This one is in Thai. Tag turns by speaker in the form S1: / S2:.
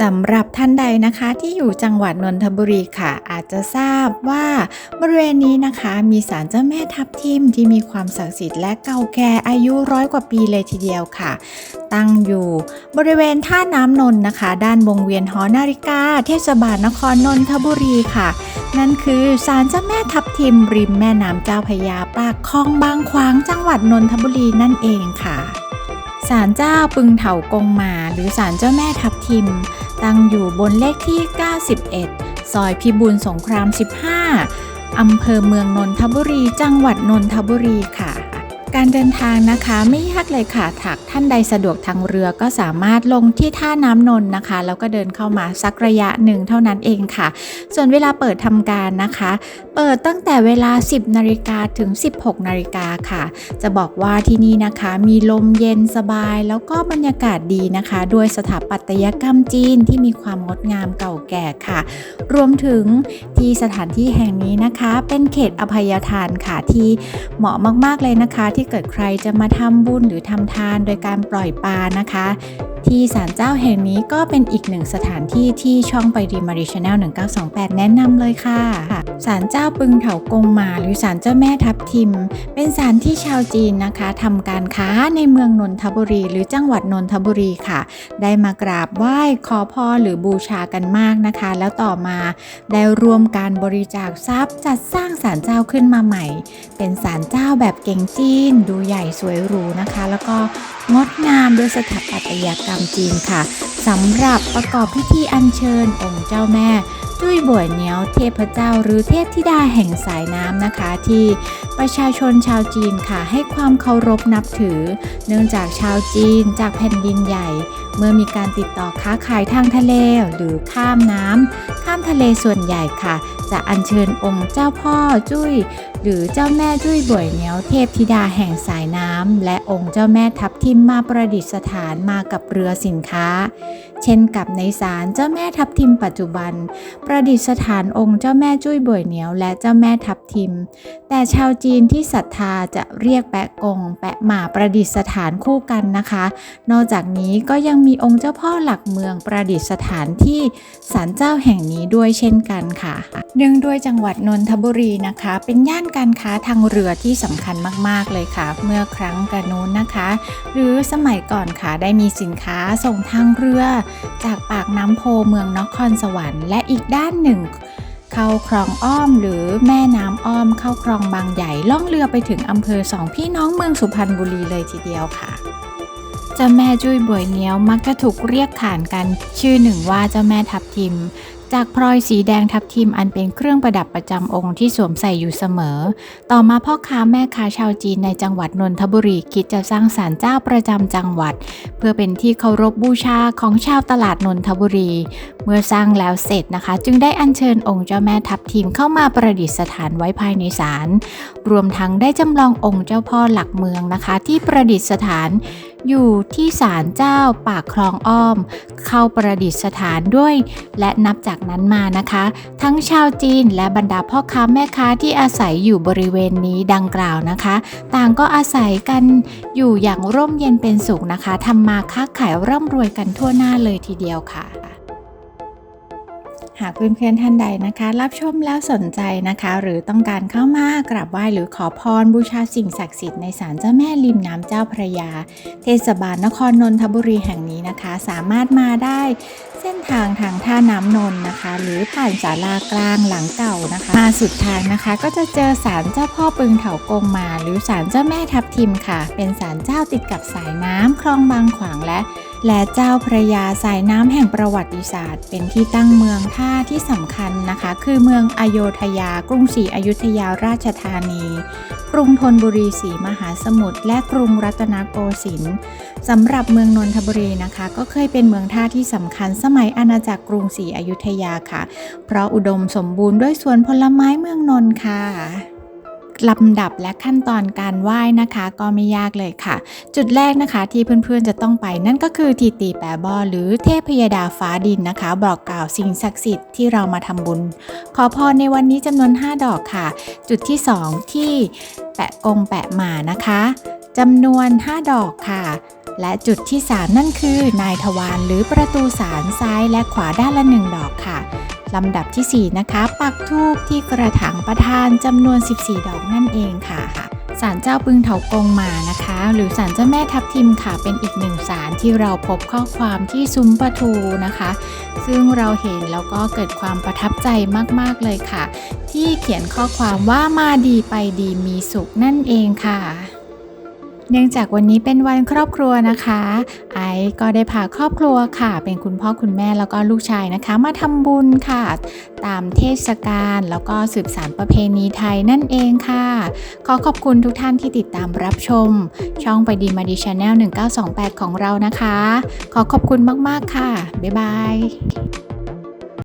S1: สำหรับท่านใดนะคะที่อยู่จังหวัดนนทบุรีค่ะ อาจจะทราบว่าบริเวณนี้นะคะมีศาลเจ้าแม่ทับทิมที่มีความศักดิ์สิทธิ์และเก่าแก่อายุร้อยกว่าปีเลยทีเดียวค่ะ ตั้งอยู่บริเวณท่าน้ำนนท์นะคะ ด้านวงเวียนหอนาฬิกา เทศบาลนครนนทบุรีค่ะ นั่นคือศาลเจ้าแม่ทับทิมริมแม่น้ำเจ้าพยาปากคลองบางขวางจังหวัดนนทบุรีนั่นเองค่ะ ศาลเจ้าปึงเถากงมาหรือศาลเจ้าแม่ทับทิม ตั้งอยู่บนเลขที่ 91 ซอยพิบูลสงคราม 15 อำเภอเมืองนนทบุรี จังหวัดนนทบุรีค่ะ การเดินทางนะคะไม่ยากเลยค่ะถักท่านใดสะดวกทางเรือก็สามารถลงที่ท่าน้ำนนท์นะคะ แล้วก็เดินเข้ามาสักระยะหนึ่งเท่านั้นเองค่ะ ส่วนเวลาเปิดทำการนะคะเปิดตั้งแต่เวลา 10 นาฬิกาถึง 16 นาฬิกาค่ะ จะบอกว่าที่นี่นะคะ มีลมเย็นสบาย แล้วก็บรรยากาศดีนะคะ ด้วยสถาปัตยกรรมจีนที่มีความงดงามเก่าแก่ค่ะ รวมถึงที่สถานที่แห่งนี้นะคะ เป็นเขตอภัยทานค่ะที่เหมาะมากๆเลยนะคะ ที่เกิดใครจะมาทำบุญหรือทำทานโดยการปล่อยปลานะคะ ที่ศาลเจ้าแห่งนี้ก็เป็นอีกหนึ่งสถานที่ที่ช่องไปรีมารีชแนล1928 แนะนำเลยค่ะศาลเจ้าปึงเถากงมาหรือศาลเจ้าแม่ทับทิม เป็นศาลที่ชาวจีนนะคะทำการค้าในเมืองนนทบุรี หรือจังหวัดนนทบุรีค่ะ ได้มากราบไหว้ขอพรหรือบูชากันมากนะคะ แล้วต่อมาได้รวมการบริจาคทรัพย์ จัดสร้างศาลเจ้าขึ้นมาใหม่ เป็นศาลเจ้าแบบเก่งจีน ดูใหญ่สวยหรูนะคะ แล้วก็งดงามด้วยสถาปัตยกรรมจีนค่ะสำหรับประกอบพิธีอัญเชิญองค์เจ้าแม่จุ้ยบวเนียวเทพเจ้าหรือเทพธิดาแห่งสายน้ำนะคะ ที่ประชาชนชาวจีนค่ะ ให้ความเคารพนับถือ เนื่องจากชาวจีนจากแผ่นดินใหญ่ เมื่อมีการติดต่อค้าขายทางทะเลหรือข้ามน้ำข้ามทะเลส่วนใหญ่ค่ะ จะอัญเชิญองค์เจ้าพ่อจุ้ย หรือเจ้าแม่จุ้ยบ่วยเหนียวเทพธิดาแห่งสายน้ำและองค์เจ้าแม่ทับทิมมาประดิษฐานมากับเรือสินค้า เช่นกับในศาลเจ้าแม่ทับทิมปัจจุบัน ประดิษฐานองค์เจ้าแม่จุ้ยบ่วยเหนียวและเจ้าแม่ทับทิม แต่ชาวจีนที่ศรัทธาจะเรียกแปะกง แปะหมาประดิษฐานคู่กันนะคะ นอกจากนี้ก็ยังมีองค์เจ้าพ่อหลักเมืองประดิษฐานที่ศาลเจ้าแห่งนี้ด้วยเช่นกันค่ะ เนื่องด้วยจังหวัดนนทบุรีนะคะ เป็นย่านการค้าทางเรือที่สำคัญมากๆเลยค่ะ เมื่อครั้งกระนู้นนะคะ หรือสมัยก่อนค่ะได้มีสินค้าส่งทางเรือ จากปากน้ำโพเมืองนครสวรรค์และอีกด้านหนึ่งเข้าคลองอ้อมหรือแม่น้ำอ้อมเข้าคลองบางใหญ่ล่องเรือไปถึงอำเภอสองพี่น้องเมืองสุพรรณบุรีเลยทีเดียวค่ะเจ้าแม่จุ้ยบวยเหนียวมักจะถูกเรียกขานกันชื่อหนึ่งว่าเจ้าแม่ทับทิม จากพลอยสีแดงทับทิมอันเป็นเครื่องประดับประจำองค์ที่สวมใส่อยู่เสมอ ต่อมาพ่อค้าแม่ค้าชาวจีนในจังหวัดนนทบุรีคิดจะสร้างศาลเจ้าประจำจังหวัด เพื่อเป็นที่เคารพบูชาของชาวตลาดนนทบุรี เมื่อสร้างแล้วเสร็จนะคะ จึงได้อัญเชิญองค์เจ้าแม่ทับทิมเข้ามาประดิษฐานไว้ภายในศาลรวมทั้งได้จำลององค์เจ้าพ่อหลักเมืองนะคะ ที่ประดิษฐาน อยู่ที่ศาลเจ้าปากคลองอ้อม เข้าประดิษฐานด้วย และนับจากนั้นมานะคะ ทั้งชาวจีนและบรรดาพ่อค้าแม่ค้าที่อาศัยอยู่บริเวณนี้ดังกล่าวนะคะ ต่างก็อาศัยกันอยู่อย่างร่มเย็นเป็นสุขนะคะทำมาค้าขายร่ำรวยกันทั่วหน้าเลยทีเดียวค่ะ หากเพื่อนๆท่านใดนะคะ รับชมแล้วสนใจนะคะ หรือต้องการเข้ามากราบไหว้หรือขอพรบูชาสิ่งศักดิ์สิทธิ์ในศาลเจ้าแม่ริมน้ำเจ้าพระยา เทศบาลนครนนทบุรีแห่งนี้นะคะ สามารถมาได้เส้นทางทางท่าน้ำนนท์นะคะ หรือผ่านศาลากลางหลังเก่านะคะ มาสุดทางนะคะ ก็จะเจอศาลเจ้าพ่อปึงเถากงมา หรือศาลเจ้าแม่ทับทิมค่ะ เป็นศาลเจ้าติดกับสายน้ำคลองบางขวางและ และเจ้าพระยาสายน้ำแห่งประวัติศาสตร์ เป็นที่ตั้งเมืองท่าที่สำคัญนะคะ คือเมืองอโยธยา กรุงศรีอยุธยาราชธานี กรุงธนบุรีศรีมหาสมุทรและกรุงรัตนโกสินทร์สำหรับเมืองนนทบุรีนะคะ ก็เคยเป็นเมืองท่าที่สำคัญสมัยอาณาจักรกรุงศรีอยุธยาค่ะ เพราะอุดมสมบูรณ์ด้วยสวนผลไม้เมืองนนท์ค่ะ ลำดับและขั้นตอนการไหว้นะคะก็ไม่ยากเลยค่ะ จุดแรกนะคะที่เพื่อนๆจะต้องไปนั่นก็คือทีตีแปะบอหรือเทพยดาฟ้าดินนะคะ บอกกล่าวสิ่งศักดิ์สิทธิ์ที่เรามาทำบุญ ขอพรในวันนี้จำนวน 5 ดอกค่ะ จุดที่ 2 ที่แปะกงแปะหมานะคะจำนวน 5 ดอกค่ะ และจุดที่ 3 นั่นคือ นายทวารหรือประตูศาลซ้ายและขวาด้านละหนึ่งดอกค่ะ ลำดับทีสี่ 4 นะคะ ปักทูบที่กระถางประธานจำนวน 14 ดอกนั่นเองค่ะศาลเจ้าปึงเถากงมานะคะ หรือศาลเจ้าแม่ทับทิมค่ะเป็นอีกหนึ่งศาลที่เราพบข้อความที่ซุ้มประตูนะคะ ซึ่งเราเห็นแล้วก็เกิดความประทับใจมากๆเลยค่ะ ที่เขียนข้อความว่ามาดีไปดีมีสุขนั่นเองค่ะ เนื่องจากวันนี้เป็นวันครอบครัวนะคะ ไอซ์ก็ได้พาครอบครัวค่ะ เป็นคุณพ่อคุณแม่แล้วก็ลูกชายนะคะ มาทำบุญค่ะ ตามเทศกาลแล้วก็สืบสานประเพณีไทยนั่นเองค่ะ ขอขอบคุณทุกท่านที่ติดตามรับชม ช่องไปดีมาดีชาแนล1928 ของเรานะคะ ขอขอบคุณมากๆค่ะ บ๊ายบาย